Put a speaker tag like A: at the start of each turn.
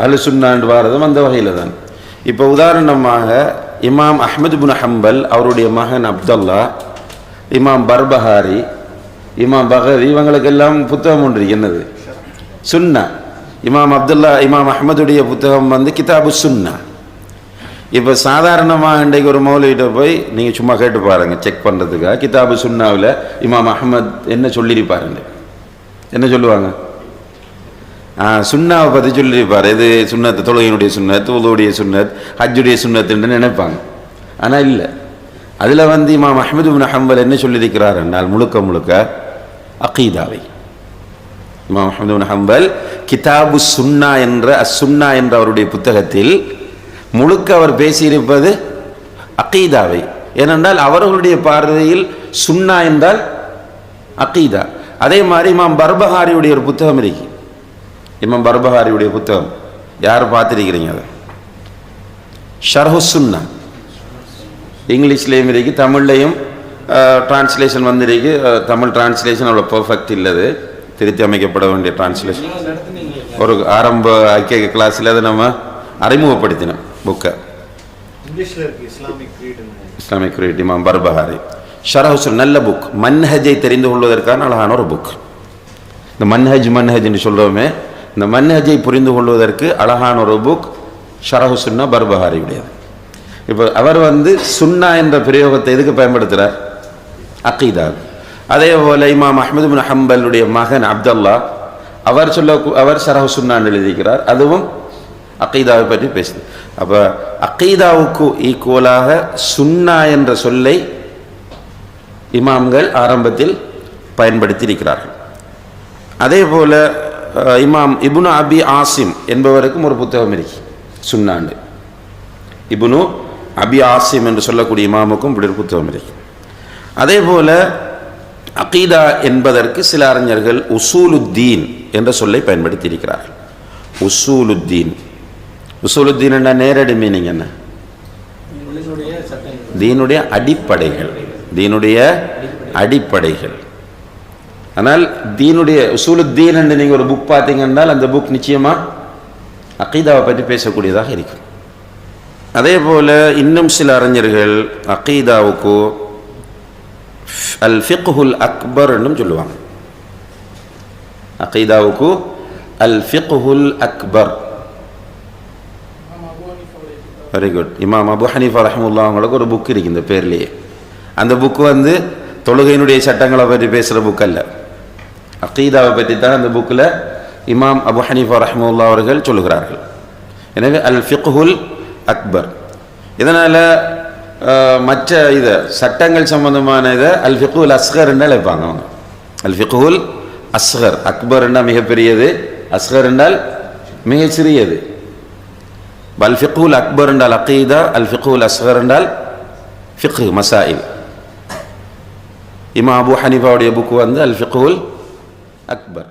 A: அஹ்லு சுன்னாண்டு வாரதும் அந்த வகையில் தான். இப்போ உதாரணமாக இமாம் அஹ்மது புன் ஹம்பல் அவருடைய மகன் அப்துல்லா இமாம் பர்பஹாரி இமாம் பகரி இவங்களுக்கெல்லாம் புத்தகம் ஒன்று என்னது? சுன்னா. இமாம் அப்துல்லா இமாம் அஹ்மதுடைய புத்தகம் வந்து கிதாபு சுன்னா. இப்போ சாதாரணமாக இன்றைக்கு ஒரு மௌலிகிட்ட போய் நீங்கள் சும்மா கேட்டு பாருங்கள் செக் பண்ணுறதுக்காக கிதாபு சுன்னாவில் இமாம் அஹ்மத் என்ன சொல்லியிருப்பாருங்க என்ன சொல்லுவாங்க? சுண்ணாவை பற்றி சொல்லியிருப்பார். இது சுண்ணத்து? தொழுகையினுடைய சுன்னத் உதவுடைய சுன்னத் ஹஜ்ஜுடைய சுண்ணத்துன்னு நினைப்பாங்க. ஆனால் இல்லை. அதில் வந்து இமாம் அஹ்மது பின் ஹம்பல் என்ன சொல்லியிருக்கிறார் என்றால் முழுக்க முழுக்க அகீதாவை. இமாம் அஹ்மது பின் ஹம்பல் கிதாபு சுன்னா என்ற அசுன்னா என்ற அவருடைய புத்தகத்தில் முழுக்க அவர் பேசியிருப்பது அகீதாவை. ஏனென்றால் அவர்களுடைய பார்வையில் சுன்னா என்றால் அகீதா. அதே மாதிரி இமாம் பர்பஹாரியுடைய ஒரு புத்தகம் இருக்குது இமாம் பர்பஹாரியுடைய புத்தகம். யார் பார்த்துருக்கிறீங்க அதை? ஷர்ஹு சுன்னா. இங்கிலீஷ்லேயும் இருக்கு தமிழ்லையும் டிரான்ஸ்லேஷன் வந்திருக்கு தமிழ் டிரான்ஸ்லேஷன் அவ்வளோ பர்ஃபெக்ட் இல்லது. திருத்தி அமைக்கப்பட வேண்டிய டிரான்ஸ்லேஷன் ஒரு ஆரம்ப ஐக்கிய கிளாஸில் அதை நம்ம அறிமுகப்படுத்தினோம் புக்கை
B: இஸ்லாமிக் ரீடுன்னு
A: இஸ்லாமிக் ரீட் இமாம் பர்பஹாரி. ஷரஹுசுல் நல்ல புக் மன்ஹஜை தெரிந்து கொள்வதற்கான அழகான ஒரு புக் இந்த மன்ஹஜ் மன்ஹஜ்னு சொல்கிறோமே இந்த மன்ஹஜை புரிந்து கொள்வதற்கு அழகான ஒரு புக் ஷரஹு சுன்னா பர்பஹாரியுடையது. இப்போ அவர் வந்து சுன்னா என்ற பிரயோகத்தை எதுக்கு பயன்படுத்துகிறார் அக்கீதா அதே போல் இமாம் அஹ்மது பின் ஹம்பலுடைய மகன் அப்துல்லா அவர் சொல்ல அவர் ஷரஹு சுன்னான்னு எழுதியிருக்கிறார். அதுவும் அக்கீதாவை பற்றி பேசுது. அப்போ அக்கீதாவுக்கு ஈக்குவலாக சுன்னா என்ற சொல்லை இமாம்கள் ஆரம்பத்தில் பயன்படுத்தி இருக்கிறார்கள் அதே போல் இமாம் இப்னு அபி ஆசிம் என்பவருக்கும் ஒரு புத்தகம் இருக்கு சுன்னாண்டு இப்னு அபி ஆசிம் என்று சொல்லக்கூடிய இமாமுக்கும் இப்படி ஒரு புத்தகம் இருக்கு. அதே போல அகீதா என்பதற்கு சில அறிஞர்கள் உசூலுத்தீன் என்ற சொல்லை பயன்படுத்தி இருக்கிறார்கள் உசூலுத்தீன். உசூலுத்தீன் என்ன? நேரடி மீனிங் என்ன? தீனுடைய அடிப்படைகள். தீனுடைய அடிப்படைகள். ஆனால் தீனுடைய உசூலுத்தீன் என்று நீங்கள் ஒரு புக் பார்த்தீங்கன்னா அந்த புக் நிச்சயமா அகீதாவை பற்றி பேசக்கூடியதாக இருக்கும் அதே போல இன்னும் சில அறிஞர்கள் அகீதாவுக்கு அல் ஃபிக்ஹுல் அக்பர் சொல்லுவாங்க அகீதாவுக்கு அல் ஃபிக்ஹுல் அக்பர் வெரி குட் இமாம் அபு ஹனீஃபா ரஹமுல்லா அவங்களுக்கு ஒரு புக் இருக்கு இந்த பேர்லேயே அந்த புக்கு வந்து தொழுகையினுடைய சட்டங்களை பற்றி பேசுகிற புக் அல்ல அகீதாவை பற்றி தான் அந்த புக்கில் இமாம் அபு ஹனீஃபா ரஹமுல்லா அவர்கள் சொல்லுகிறார்கள். எனவே அல் ஃபிக்ஹுல் அக்பர். இதனால் மற்ற இதை சட்டங்கள் சம்பந்தமான இதை அல் ஃபிகுல் அஸ்கர் அழைப்பாங்க அவங்க. அல் ஃபிகுல் அஸ்கர். அக்பர் என்றால் மிகப்பெரியது. அஸ்கர் என்றால் மிகச்சிறியது. அல் ஃபிகுல் அக்பர் என்றால் அகீதா அல் ஃபிகுல் அஸ்கர் என்றால் ஃபிக் மசாயில். இமா அபு ஹனீஃபாவுடைய புக்கு வந்து அல் ஃபிகுல் அக்பர்